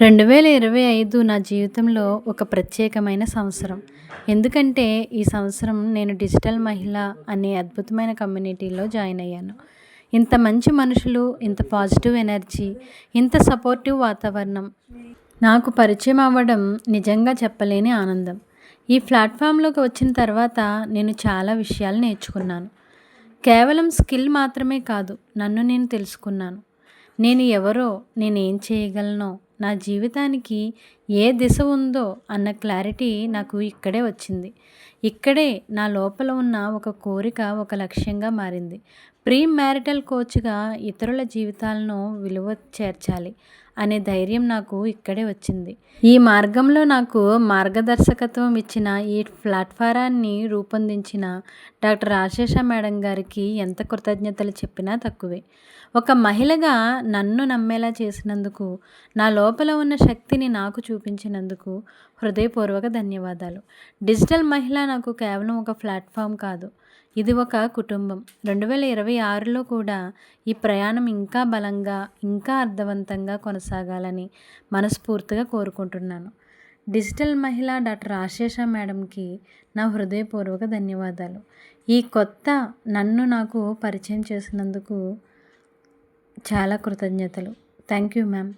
రెండు వేల ఇరవై ఐదు నా జీవితంలో ఒక ప్రత్యేకమైన సంవత్సరం. ఎందుకంటే ఈ సంవత్సరం నేను డిజిటల్ మహిళ అనే అద్భుతమైన కమ్యూనిటీలో జాయిన్ అయ్యాను. ఇంత మంచి మనుషులు ఇంత పాజిటివ్ ఎనర్జీ ఇంత సపోర్టివ్ వాతావరణం నాకు పరిచయం అవ్వడం నిజంగా చెప్పలేని ఆనందం. ఈ ప్లాట్ఫామ్లోకి వచ్చిన తర్వాత నేను చాలా విషయాలు నేర్చుకున్నాను. కేవలం స్కిల్ మాత్రమే కాదు నన్ను నేను తెలుసుకున్నాను. నేను ఎవరో నేను ఏం చేయగలనో నా జీవితానికి ఏ దిశ ఉందో అన్న క్లారిటీ నాకు ఇక్కడే వచ్చింది. ఇక్కడే నా లోపల ఉన్న ఒక కోరిక ఒక లక్ష్యంగా మారింది. ప్రీ మ్యారిటల్ కోచ్గా ఇతరుల జీవితాలను విలువ చేర్చాలి. అనే ధైర్యం నాకు ఇక్కడే వచ్చింది. ఈ మార్గంలో నాకు మార్గదర్శకత్వం ఇచ్చిన ఈ ప్లాట్ఫారాన్ని రూపొందించిన డాక్టర్ ఆశేష మేడం గారికి ఎంత కృతజ్ఞతలు చెప్పినా తక్కువే. ఒక మహిళగా నన్ను నమ్మేలా చేసినందుకు నా లోపల ఉన్న శక్తిని నాకు చూపించినందుకు హృదయపూర్వక ధన్యవాదాలు. డిజిటల్ మహిళ నాకు కేవలం ఒక ప్లాట్ఫామ్ కాదు. ఇది ఒక కుటుంబం. రెండు వేల ఇరవై ఆరులో కూడా ఈ ప్రయాణం ఇంకా బలంగా ఇంకా అర్థవంతంగా కొనసాగాలని మనస్ఫూర్తిగా కోరుకుంటున్నాను. డిజిటల్ మహిళ డాక్టర్ ఆశేష మేడంకి నా హృదయపూర్వక ధన్యవాదాలు. ఈ కొత్త నన్ను నాకు పరిచయం చేసినందుకు చాలా కృతజ్ఞతలు. Thank you ma'am.